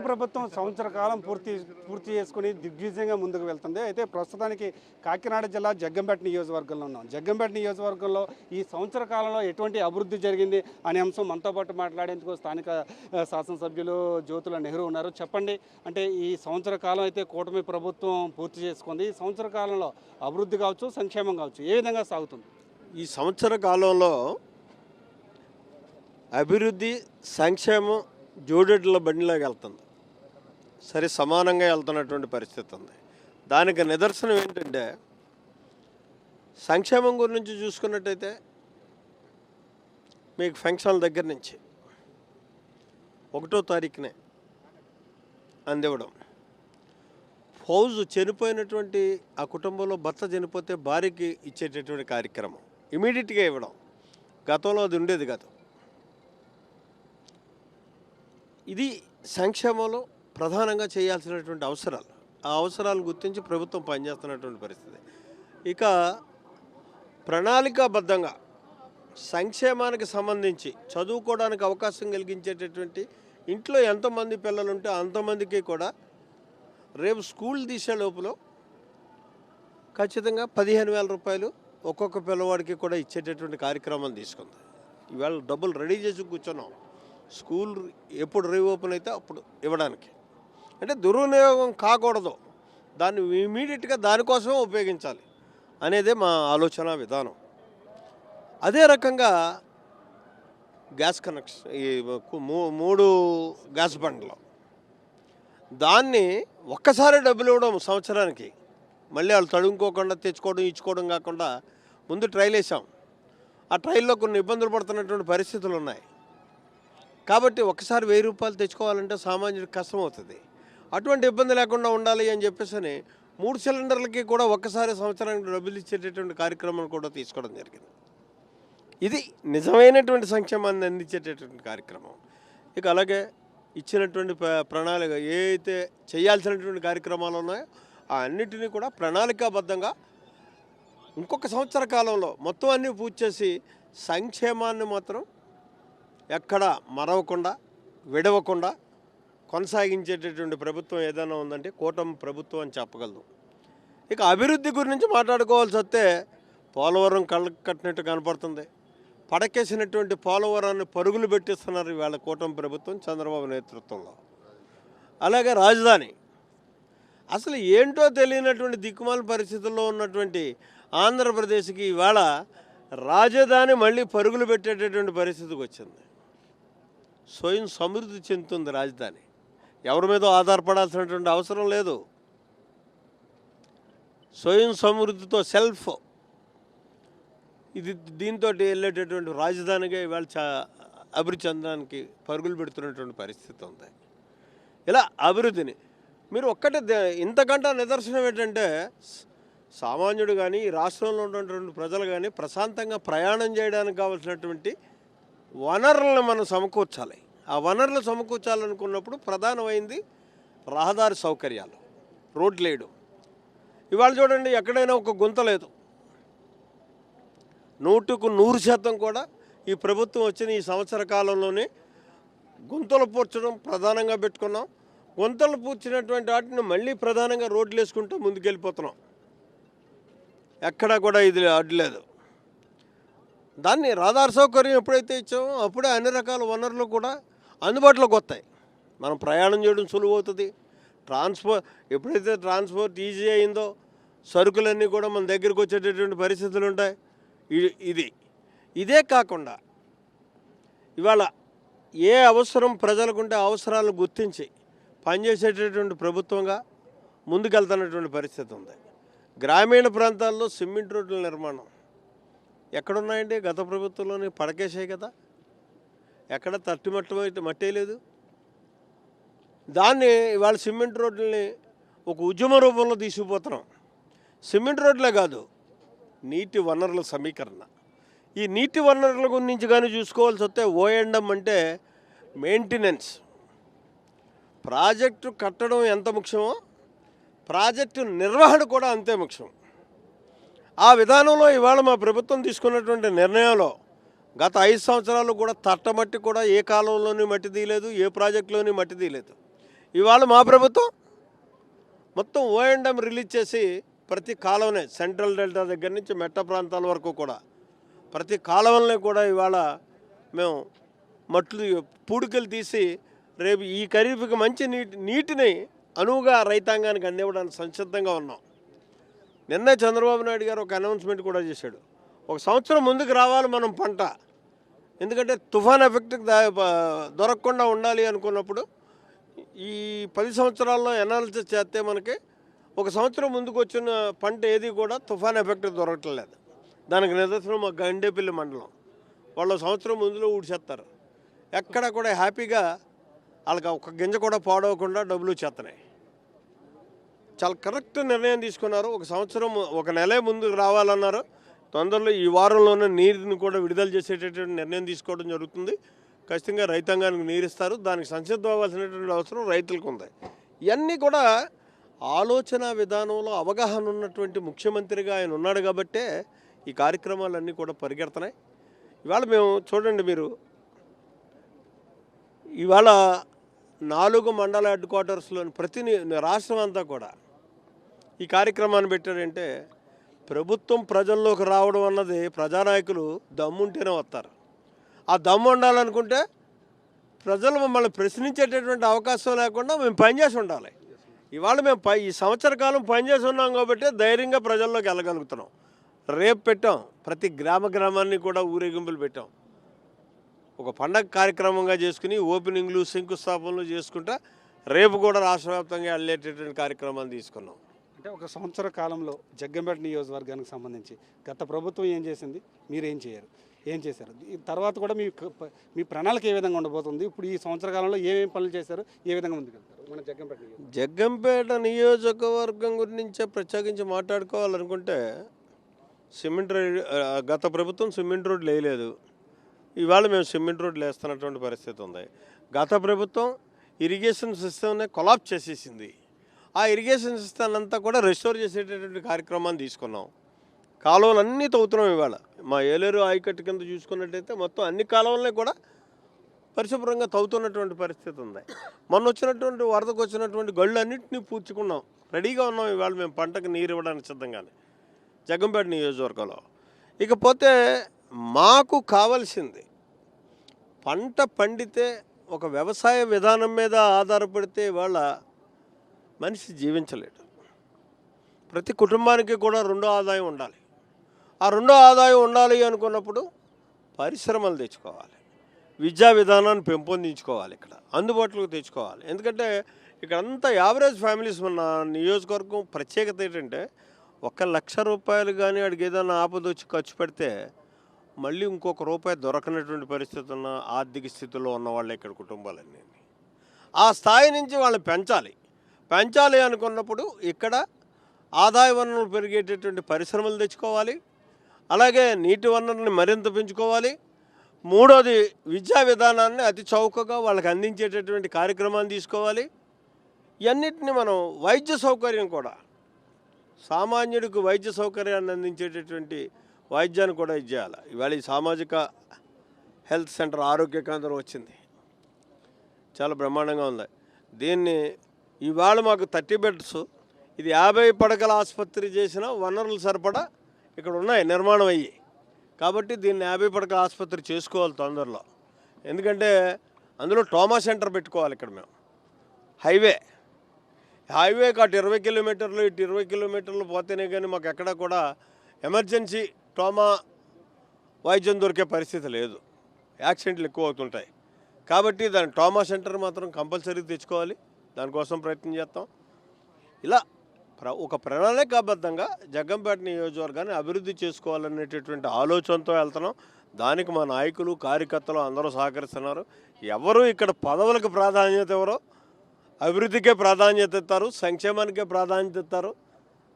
కూటమి ప్రభుత్వం సంవత్సర కాలం పూర్తి పూర్తి చేసుకుని దిగ్విజయంగా ముందుకు వెళ్తుంది. అయితే ప్రస్తుతానికి కాకినాడ జిల్లా జగ్గంపేట నియోజకవర్గంలో ఉన్నాం. జగ్గంపేట నియోజకవర్గంలో ఈ సంవత్సర కాలంలో ఎటువంటి అభివృద్ధి జరిగింది అనే అంశం మనతో పాటు మాట్లాడేందుకు స్థానిక శాసనసభ్యులు జ్యోతుల నెహ్రూ ఉన్నారు. చెప్పండి అంటే ఈ సంవత్సర కాలం అయితే కూటమి ప్రభుత్వం పూర్తి చేసుకుంది. ఈ సంవత్సర కాలంలో అభివృద్ధి కావచ్చు సంక్షేమం కావచ్చు ఏ విధంగా సాగుతుంది? ఈ సంవత్సర కాలంలో అభివృద్ధి సంక్షేమం జోడెడ్ల బండిలోకి వెళ్తుంది. సరే సమానంగా వెళ్తున్నటువంటి పరిస్థితి ఉంది. దానికి నిదర్శనం ఏంటంటే సంక్షేమం గురించి చూసుకున్నట్టయితే మీకు ఫంక్షన్ల దగ్గర నుంచి ఒకటో తారీఖునే అందివ్వడం. ఫౌజ్ చనిపోయినటువంటి ఆ కుటుంబంలో భర్త చనిపోతే భార్యకి ఇచ్చేటటువంటి కార్యక్రమం. ఇమీడియట్గా ఇవ్వడం. గతంలో అది ఉండేది కాదు. ఇది సంక్షేమంలో ప్రధానంగా చేయాల్సినటువంటి అవసరాలు. ఆ అవసరాలు గుర్తించి ప్రభుత్వం పనిచేస్తున్నటువంటి పరిస్థితి. ఇక ప్రణాళికాబద్ధంగా సంక్షేమానికి సంబంధించి చదువుకోవడానికి అవకాశం కలిగించేటటువంటి ఇంట్లో ఎంతమంది పిల్లలు ఉంటే అంతమందికి కూడా రేపు స్కూల్ తీసే లోపల ఖచ్చితంగా పదిహేను వేల రూపాయలు ఒక్కొక్క పిల్లవాడికి కూడా ఇచ్చేటటువంటి కార్యక్రమం తీసుకుంది. ఇవాళ డబ్బులు రెడీ చేసి కూర్చున్నాం. స్కూల్ ఎప్పుడు రీఓపెన్ అయితే అప్పుడు ఇవ్వడానికి. అంటే దుర్వినియోగం కాకూడదు. దాన్ని ఇమీడియట్గా దానికోసమే ఉపయోగించాలి అనేదే మా ఆలోచన విధానం. అదే రకంగా గ్యాస్ కనెక్షన్ ఈ మూ- మూడు గ్యాస్ బండ్లు. దాన్ని ఒక్కసారి డబ్బులు ఇవ్వడం సంవత్సరానికి. మళ్ళీ వాళ్ళు తడుముకోకుండా తెచ్చుకోవడం ఇచ్చుకోవడం కాకుండా ముందు ట్రైల్ వేసాం. ఆ ట్రైల్లో కొన్ని ఇబ్బందులు పడుతున్నటువంటి పరిస్థితులు ఉన్నాయి. కాబట్టి ఒకసారి వెయ్యి రూపాయలు తెచ్చుకోవాలంటే సామాన్యుడికి కష్టం అవుతుంది అటువంటి ఇబ్బంది లేకుండా ఉండాలి అని చెప్పేసి మూడు సిలిండర్లకి కూడా ఒక్కసారి సంవత్సరానికి డబ్బులు ఇచ్చేటటువంటి కార్యక్రమం కూడా తీసుకోవడం జరిగింది. ఇది నిజమైనటువంటి సంక్షేమాన్ని అందించేటటువంటి కార్యక్రమం. ఇక అలాగే ఇచ్చినటువంటి ప్ర- ప్రణాళిక ఏ అయితే చేయాల్సినటువంటి కార్యక్రమాలు ఉన్నాయో ఆ అన్నిటినీ కూడా ప్రణాళికాబద్ధంగా ఇంకొక సంవత్సర కాలంలో మొత్తం అన్నీ పూర్తి చేసి సంక్షేమాన్ని మాత్రం ఎక్కడ మరవకుండా విడవకుండా కొనసాగించేటటువంటి ప్రభుత్వం ఏదైనా ఉందంటే కూటమి ప్రభుత్వం అని చెప్పగలదు. ఇక అభివృద్ధి గురించి మాట్లాడుకోవాల్సి వస్తే పోలవరం కళ్ళకు కట్టినట్టు కనపడుతుంది. పడకేసినటువంటి పోలవరాన్ని పరుగులు పెట్టిస్తున్నారు ఇవాళ కూటమి ప్రభుత్వం చంద్రబాబు నేతృత్వంలో. అలాగే రాజధాని. అసలు ఏంటో తెలియనటువంటి దిక్కుమాల పరిస్థితుల్లో ఉన్నటువంటి ఆంధ్రప్రదేశ్కి ఇవాళ రాజధాని మళ్ళీ పరుగులు పెట్టేటటువంటి పరిస్థితికి వచ్చింది. స్వయం సమృద్ధి చెందుతుంది రాజధాని. ఎవరి మీద ఆధారపడాల్సినటువంటి అవసరం లేదు. స్వయం సమృద్ధితో సెల్ఫ్. ఇది దీంతో వెళ్ళేటటువంటి రాజధానిగా ఇవాళ చా అభివృద్ధి చెందడానికి పరుగులు పెడుతున్నటువంటి పరిస్థితి ఉంది. ఇలా అభివృద్ధిని మీరు ఒక్కటే దే- ఇంతకంటే నిదర్శనం ఏంటంటే సామాన్యుడు కానీ ఈ రాష్ట్రంలో ఉన్నటువంటి ప్రజలు కానీ ప్రశాంతంగా ప్రయాణం చేయడానికి కావాల్సినటువంటి వనరులను మనం సమకూర్చాలి. ఆ వనరులు సమకూర్చాలనుకున్నప్పుడు ప్రధానమైంది రహదారి సౌకర్యాలు. రోడ్లు వేయడం ఇవాళ చూడండి ఎక్కడైనా ఒక గుంత లేదు. నూటుకు నూరు శాతం కూడా ఈ ప్రభుత్వం వచ్చిన ఈ సంవత్సర కాలంలోనే గుంతలు పూడ్చడం ప్రధానంగా పెట్టుకున్నాం. గుంతలు పూడ్చినటువంటి వాటిని మళ్ళీ ప్రధానంగా రోడ్లు వేసుకుంటూ ముందుకెళ్ళిపోతున్నాం. ఎక్కడా కూడా ఇది అడ్డలేదు దాన్ని రహదారి సౌకర్యం ఎప్పుడైతే ఇచ్చామో అప్పుడే అన్ని రకాల వనరులు కూడా అందుబాటులోకి వస్తాయి. మనం ప్రయాణం చేయడం సులువు అవుతుంది ట్రాన్స్పోర్ట్ ఎప్పుడైతే ట్రాన్స్పోర్ట్ ఈజీ అయిందో సరుకులన్నీ కూడా మన దగ్గరికి వచ్చేటటువంటి పరిస్థితులు ఉంటాయి. ఇది. ఇదే కాకుండా ఇవాళ ఏ అవసరం ప్రజలకుంటే అవసరాలను గుర్తించి పనిచేసేటటువంటి ప్రభుత్వంగా ముందుకెళ్తున్నటువంటి పరిస్థితి ఉంది. గ్రామీణ ప్రాంతాల్లో సిమెంట్ రోడ్ల నిర్మాణం ఎక్కడున్నాయండి? గత ప్రభుత్వంలోనే పడకేసాయి కదా. ఎక్కడ తట్టి అయితే మట్టే లేదు. దాన్ని ఇవాళ సిమెంట్ రోడ్లని ఒక ఉద్యమ రూపంలో తీసుకుపోతున్నాం. సిమెంట్ రోడ్లే కాదు నీటి వనరుల సమీకరణ. ఈ నీటి వనరుల గురించి కానీ చూసుకోవాల్సి వస్తే ఓఎండం అంటే మెయింటెనెన్స్ ప్రాజెక్టు కట్టడం ఎంత ముఖ్యమో ప్రాజెక్టు నిర్వహణ కూడా అంతే ముఖ్యం. ఆ విధానంలో ఇవాళ మా ప్రభుత్వం తీసుకున్నటువంటి నిర్ణయంలో గత ఐదు సంవత్సరాలు కూడా తట్టమట్టి కూడా ఏ కాలంలోని మట్టి తీయలేదు ఏ ప్రాజెక్టులోని మట్టి తీయలేదు. ఇవాళ మా ప్రభుత్వం మొత్తం ఓఎండ్ఎం రిలీజ్ చేసి ప్రతి కాలంలో సెంట్రల్ డెల్టా దగ్గర నుంచి మెట్ట ప్రాంతాల వరకు కూడా ప్రతి కాలంలో కూడా ఇవాళ మేము మట్లు పూడికలు తీసి రేపు ఈ ఖరీఫ్కి మంచి నీటి నీటిని అనువుగా రైతాంగానికి అందివ్వడానికి సంసిద్ధంగా ఉన్నాం. నిన్న చంద్రబాబు నాయుడు గారు ఒక అనౌన్స్మెంట్ కూడా చేశాడు. ఒక సంవత్సరం ముందుకు రావాలి మనం పంట. ఎందుకంటే తుఫాన్ ఎఫెక్ట్ దా- దొరకకుండా ఉండాలి అనుకున్నప్పుడు ఈ పది సంవత్సరాల్లో ఎనాలిసిస్ చేస్తే మనకి ఒక సంవత్సరం ముందుకు వచ్చిన పంట ఏది కూడా తుఫాన్ ఎఫెక్ట్ దొరకట్లేదు. దానికి నిదర్శనం మా గండేపల్లి మండలం. వాళ్ళు సంవత్సరం ముందులో ఊడ్చేస్తారు ఎక్కడ కూడా హ్యాపీగా వాళ్ళకి ఒక గింజ కూడా పాడవకుండా డబ్బులు చేస్తున్నాయి చాలా కరెక్ట్ నిర్ణయం తీసుకున్నారు. ఒక సంవత్సరం ఒక నెలే ముందుకు రావాలన్నారు. తొందరలో ఈ వారంలోనే నీరుని కూడా విడుదల చేసేటటువంటి నిర్ణయం తీసుకోవడం జరుగుతుంది. ఖచ్చితంగా రైతాంగానికి నీరు దానికి సంసిద్ధం అవ్వాల్సినటువంటి అవసరం రైతులకు ఉంది. ఇవన్నీ కూడా ఆలోచన విధానంలో అవగాహన ఉన్నటువంటి ముఖ్యమంత్రిగా ఆయన ఉన్నాడు కాబట్టే ఈ కార్యక్రమాలన్నీ కూడా పరిగెడుతున్నాయి. ఇవాళ మేము చూడండి మీరు. ఇవాళ నాలుగు మండల హెడ్ క్వార్టర్స్లోని ప్రతి రాష్ట్రం అంతా కూడా ఈ కార్యక్రమాన్ని పెట్టారంటే ప్రభుత్వం ప్రజల్లోకి రావడం అన్నది ప్రజానాయకులు దమ్ముంటేనే వస్తారు. ఆ దమ్ము ఉండాలనుకుంటే ప్రజలు మమ్మల్ని ప్రశ్నించేటటువంటి అవకాశం లేకుండా మేము పనిచేసి ఉండాలి. ఇవాళ మేము పై ఈ సంవత్సర కాలం పనిచేసి ఉన్నాం కాబట్టి ధైర్యంగా ప్రజల్లోకి వెళ్ళగలుగుతున్నాం. రేపు పెట్టాం ప్రతి గ్రామ గ్రామాన్ని కూడా ఊరేగింపులు పెట్టాం. ఒక పండగ కార్యక్రమంగా చేసుకుని ఓపెనింగ్లు శంకుస్థాపనలు చేసుకుంటా రేపు కూడా రాష్ట్ర వ్యాప్తంగా వెళ్ళేటటువంటి కార్యక్రమాలు తీసుకున్నాం. అంటే ఒక సంవత్సర కాలంలో జగ్గంపేట నియోజకవర్గానికి సంబంధించి గత ప్రభుత్వం ఏం చేసింది? మీరు ఏం చేయరు. ఏం చేశారు? ఈ తర్వాత కూడా మీ మీ ప్రణాళిక ఏ విధంగా ఉండబోతుంది? ఇప్పుడు ఈ సంవత్సర కాలంలో ఏమేమి పనులు చేశారు? ఏ విధంగా ముందుకెళ్తారు? మన జగ్గంపేట నియోజకవర్గం. జగ్గంపేట నియోజకవర్గం గురించి ప్రత్యేకించి మాట్లాడుకోవాలనుకుంటే సిమెంట్ రోడ్ గత ప్రభుత్వం సిమెంట్ రోడ్లు వేయలేదు ఇవాళ మేము సిమెంట్ రోడ్లు వేస్తున్నటువంటి పరిస్థితి ఉంది. గత ప్రభుత్వం ఇరిగేషన్ సిస్టమ్ని కొలాప్ చేసేసింది. ఆ ఇరిగేషన్ సిస్టమ్ అంతా కూడా రెస్టోర్ చేసేటటువంటి కార్యక్రమాన్ని తీసుకున్నాం. కాలువలు అన్నీ తవ్వుతున్నాం ఇవాళ. మా ఏలేరు ఆయకట్టు కింద చూసుకున్నట్టయితే మొత్తం అన్ని కాలువలనే కూడా పరిశుభ్రంగా తవ్వుతున్నటువంటి పరిస్థితి ఉంది. మొన్న వచ్చినటువంటి వరదకు వచ్చినటువంటి గళ్ళు అన్నింటినీ పూడ్చుకున్నాం. రెడీగా ఉన్నాం ఇవాళ మేము పంటకు నీరు ఇవ్వడానికి సిద్ధంగానే. జగంపేట నియోజకవర్గంలో. ఇకపోతే మాకు కావాల్సింది పంట పండితే ఒక వ్యవసాయ విధానం మీద ఆధారపడితే ఇవాళ మనిషి జీవించలేడు. ప్రతి కుటుంబానికి కూడా రెండో ఆదాయం ఉండాలి. ఆ రెండో ఆదాయం ఉండాలి అనుకున్నప్పుడు పరిశ్రమలు తెచ్చుకోవాలి. విద్యా విధానాన్ని పెంపొందించుకోవాలి ఇక్కడ. అందుబాటులోకి తెచ్చుకోవాలి. ఎందుకంటే ఇక్కడ అంతా యావరేజ్ ఫ్యామిలీస్ ఉన్న నియోజకవర్గం ప్రత్యేకత ఏంటంటే ఒక లక్ష రూపాయలు కానీ అడిగి ఏదైనా ఆపద వచ్చి ఖర్చు పెడితే మళ్ళీ ఇంకొక రూపాయి దొరకనటువంటి పరిస్థితి ఉన్న ఆర్థిక స్థితిలో ఉన్న వాళ్ళే ఇక్కడ కుటుంబాలన్నీ. ఆ స్థాయి నుంచి వాళ్ళని పెంచాలి. పెంచాలి అనుకున్నప్పుడు ఇక్కడ ఆదాయ వనరులు పెరిగేటటువంటి పరిశ్రమలు తెచ్చుకోవాలి. అలాగే నీటి వనరుల్ని మరింత పెంచుకోవాలి. మూడోది విద్యా విధానాన్ని అతి చౌకగా వాళ్ళకి అందించేటటువంటి కార్యక్రమాలు తీసుకోవాలి. ఇవన్నిటిని మనం వైద్య సౌకర్యం కూడా సామాన్యుడికి వైద్య సౌకర్యాన్ని అందించేటటువంటి వైద్యాన్ని కూడా ఇచ్చేయాలి ఇవాళ ఈ సామాజిక హెల్త్ సెంటర్ ఆరోగ్య కేంద్రం వచ్చింది. చాలా బ్రహ్మాండంగా ఉంది. దీన్ని ఇవాళ మాకు థర్టీ బెడ్స్. ఇది యాభై పడకల ఆసుపత్రి చేసిన వనరులు సరిపడా ఇక్కడ ఉన్నాయి నిర్మాణం అయ్యి. కాబట్టి దీన్ని యాభై పడకల ఆసుపత్రి చేసుకోవాలి తొందరలో. ఎందుకంటే అందులో ట్రామా సెంటర్ పెట్టుకోవాలి ఇక్కడ మేము. హైవే. హైవే అటు ఇరవై కిలోమీటర్లు ఇటు ఇరవై కిలోమీటర్లు పోతేనే కానీ మాకు ఎక్కడ కూడా ఎమర్జెన్సీ ట్రామా వైద్యం దొరికే పరిస్థితి లేదు. యాక్సిడెంట్లు ఎక్కువ అవుతుంటాయి. కాబట్టి దాని ట్రామా సెంటర్ మాత్రం కంపల్సరీ తెచ్చుకోవాలి. దానికోసం ప్రయత్నం చేస్తాం. ఇలా ప్ర ఒక ప్రణాళికాబద్ధంగా జగ్గంపేట నియోజకవర్గాన్ని అభివృద్ధి చేసుకోవాలనేటటువంటి ఆలోచనతో వెళ్తున్నాం. దానికి మా నాయకులు కార్యకర్తలు అందరూ సహకరిస్తున్నారు. ఎవరు ఇక్కడ పదవులకు ప్రాధాన్యత ఎవరో అభివృద్ధికే ప్రాధాన్యత ఇస్తారు సంక్షేమానికే ప్రాధాన్యత ఇస్తారు.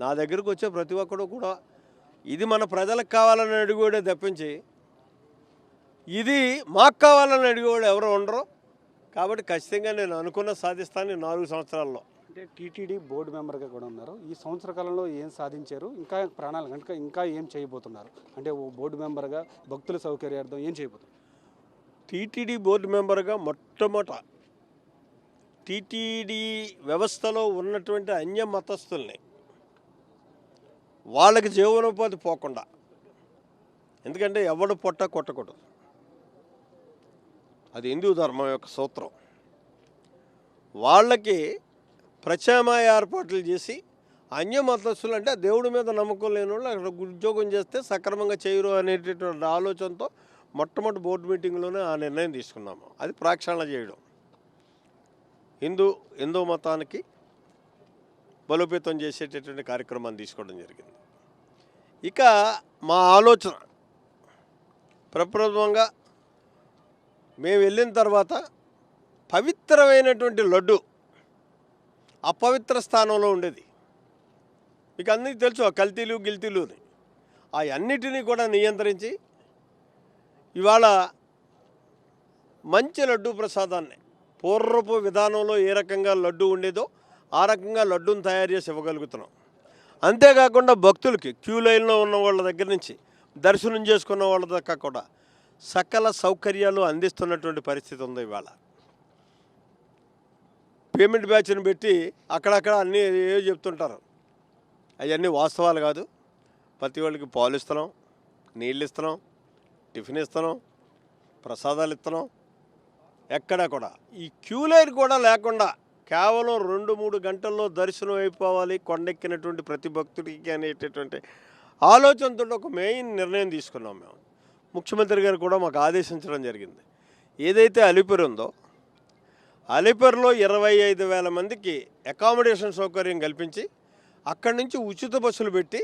నా దగ్గరకు వచ్చే ప్రతి ఒక్కడు కూడా ఇది మన ప్రజలకు కావాలని అడిగోడే తప్పించి ఇది మాకు కావాలని అడిగేవాడు ఎవరు ఉండరు. కాబట్టి ఖచ్చితంగా నేను అనుకున్న సాధిస్తాను నాలుగు సంవత్సరాల్లో. అంటే టీటీడీ బోర్డు మెంబర్గా కూడా ఉన్నారు. ఈ సంవత్సర కాలంలో ఏం సాధించారు? ఇంకా ప్రణాళిక ఇంకా ఇంకా ఏం చేయబోతున్నారు? అంటే ఓ బోర్డు మెంబర్గా భక్తుల సౌకర్యార్థం ఏం చేయబోతున్నారు? టీటీడీ బోర్డు మెంబర్గా మొట్టమొదట టీటీడీ వ్యవస్థలో ఉన్నటువంటి అన్య మతస్థుల్ని వాళ్ళకి జీవనోపాధి పోకుండా. ఎందుకంటే ఎవడు పొట్ట కొట్టకూడదు. అది హిందూ ధర్మం యొక్క సూత్రం. వాళ్ళకి ప్రత్యామ్నాయ ఏర్పాట్లు చేసి అన్య మతస్థులు అంటే దేవుడి మీద నమ్మకం లేని వాళ్ళు అక్కడ ఉద్యోగం చేస్తే సక్రమంగా చేయరు అనేటటువంటి ఆలోచనతో మొట్టమొదటి బోర్డు మీటింగ్లోనే ఆ నిర్ణయం తీసుకున్నాము. అది ప్రాక్షాళన చేయడం. హిందూ హిందూ మతానికి బలోపేతం చేసేటటువంటి కార్యక్రమాన్ని తీసుకోవడం జరిగింది. ఇక మా ఆలోచన ప్రప్రథమంగా మేము వెళ్ళిన తర్వాత పవిత్రమైనటువంటి లడ్డు అపవిత్ర స్థానంలో ఉండేది మీకు అందరికీ తెలుసు ఆ కల్తీలు గిల్తీలు అని. ఆ అన్నిటినీ కూడా నియంత్రించి ఇవాళ మంచి లడ్డు ప్రసాదాన్ని పూర్వపు విధానంలో ఏ రకంగా లడ్డు ఉండేదో ఆ రకంగా లడ్డూని తయారు చేసి ఇవ్వగలుగుతున్నాం అంతేకాకుండా భక్తులకి క్యూ లైన్లో ఉన్న వాళ్ళ దగ్గర నుంచి దర్శనం చేసుకున్న వాళ్ళ దాకా కూడా సకల సౌకర్యాలు అందిస్తున్నటువంటి పరిస్థితి ఉంది ఇవాళ. పేమెంట్ బ్యాచ్ని పెట్టి అక్కడక్కడ అన్నీ ఏవో చెప్తుంటారు. అవన్నీ వాస్తవాలు కాదు. ప్రతి వాళ్ళకి పాలు ఇస్తున్నాం నీళ్ళు ఇస్తున్నాం టిఫిన్ ఇస్తున్నాం ప్రసాదాలు ఇస్తున్నాం. ఎక్కడా కూడా. ఈ క్యూ లైన్ కూడా లేకుండా కేవలం రెండు మూడు గంటల్లో దర్శనం అయిపోవాలి కొండెక్కినటువంటి ప్రతి భక్తుడికి అనేటటువంటి ఆలోచనతో ఒక మెయిన్ నిర్ణయం తీసుకున్నాం మేము. ముఖ్యమంత్రి గారు కూడా మాకు ఆదేశించడం జరిగింది. ఏదైతే అలిపిరి ఉందో అలిపిరిలో ఇరవై ఐదు వేల మందికి అకామిడేషన్ సౌకర్యం కల్పించి అక్కడి నుంచి ఉచిత బస్సులు పెట్టి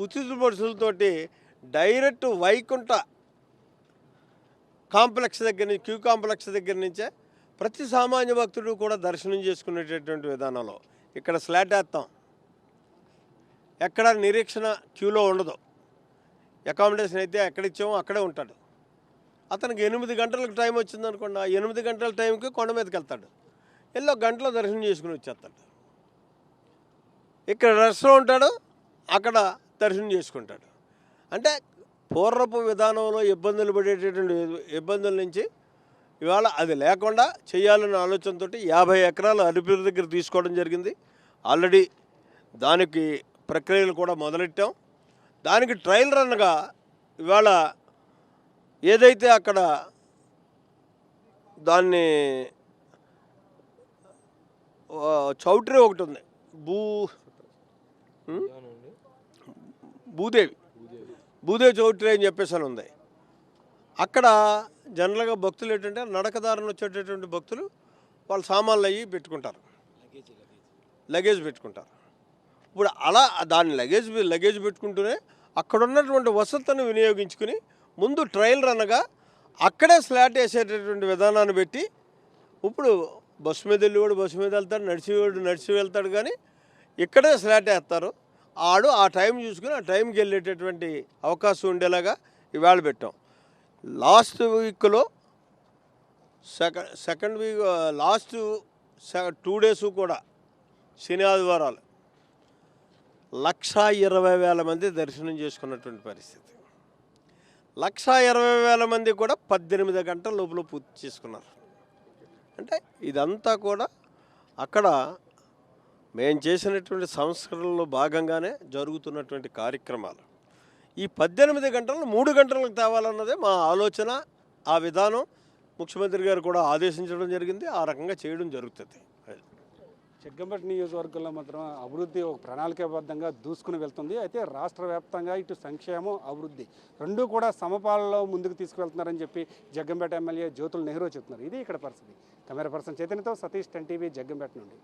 ఉచిత బస్సులతోటి డైరెక్ట్ వైకుంఠ కాంప్లెక్స్ దగ్గర నుంచి క్యూ కాంప్లెక్స్ దగ్గర నుంచే ప్రతి సామాన్య భక్తుడు కూడా దర్శనం చేసుకునేటటువంటి విధానంలో ఇక్కడ స్లాట్ వేస్తాం. ఎక్కడ నిరీక్షణ క్యూలో ఉండదు. అకామిడేషన్ అయితే ఎక్కడ ఇచ్చామో అక్కడే ఉంటాడు. అతనికి ఎనిమిది గంటలకు టైం వచ్చింది అనుకోండి ఆ ఎనిమిది గంటల టైంకి కొండ మీదకి వెళ్తాడు. వెళ్ళి ఒక గంటలో దర్శనం చేసుకుని వచ్చేస్తాడు. ఇక్కడ రెస్ట్లో ఉంటాడు అక్కడ దర్శనం చేసుకుంటాడు. అంటే పూర్వపు విధానంలో ఇబ్బందులు పడేటటువంటి ఇబ్బందుల నుంచి ఇవాళ అది లేకుండా చేయాలనే ఆలోచనతో యాభై ఎకరాలు అరిపిరి దగ్గర తీసుకోవడం జరిగింది. ఆల్రెడీ దానికి ప్రక్రియలు కూడా మొదలెట్టాం. దానికి ట్రయల్ రన్గా ఇవాళ ఏదైతే అక్కడ దాన్ని చౌట్రీ ఒకటి ఉంది. భూ? భూదేవి. భూదేవి చౌట్రీ అని చెప్పేసి అని ఉంది. అక్కడ జనరల్గా భక్తులు ఏంటంటే నడకదారులు వచ్చేటటువంటి భక్తులు వాళ్ళ సామాన్లు అయ్యి పెట్టుకుంటారు. లగేజ్ పెట్టుకుంటారు. ఇప్పుడు అలా దాన్ని లగేజ్ లగేజ్ పెట్టుకుంటూనే అక్కడ ఉన్నటువంటి వసతులను వినియోగించుకుని ముందు ట్రయల్ రన్గా అక్కడే స్లాట్ వేసేటటువంటి విధానాన్ని పెట్టి ఇప్పుడు బస్సు మీద వెళ్ళేవాడు బస్సు మీద వెళ్తాడు నడిచేవాడు నడిచి వెళ్తాడు కానీ ఇక్కడే స్లాట్ వేస్తారు. ఆడు ఆ టైం చూసుకుని ఆ టైంకి వెళ్ళేటటువంటి అవకాశం ఉండేలాగా ఇవాళ పెట్టాం. లాస్ట్ వీక్లో second second week last two days కూడా శని ఆదివారాలు. లక్షా ఇరవై వేల మంది దర్శనం చేసుకున్నటువంటి పరిస్థితి. లక్షా ఇరవై వేల మంది కూడా పద్దెనిమిది గంటల లోపల పూర్తి చేసుకున్నారు. అంటే ఇదంతా కూడా అక్కడ మేము చేసినటువంటి సంస్కరణలో భాగంగానే జరుగుతున్నటువంటి కార్యక్రమాలు. ఈ పద్దెనిమిది గంటలు మూడు గంటలకు తేవాలన్నదే మా ఆలోచన ఆ విధానం ముఖ్యమంత్రి గారు కూడా ఆదేశించడం జరిగింది ఆ రకంగా చేయడం జరుగుతుంది. జగ్గంపేట నియోజకవర్గంలో మాత్రం అభివృద్ధి ఒక ప్రణాళికాబద్ధంగా దూసుకుని వెళ్తుంది. అయితే రాష్ట్ర వ్యాప్తంగా ఇటు సంక్షేమం అభివృద్ధి రెండూ కూడా సమపాలలో ముందుకు తీసుకువెళ్తున్నారని చెప్పి జగ్గంపేట ఎమ్మెల్యే జ్యోతుల నెహ్రూ చెప్తున్నారు. ఇది ఇక్కడ పరిస్థితి. కెమెరా పర్సన్ చైతన్యతో సతీష్ టెన్ టీవీ జగ్గంపేట నుండి.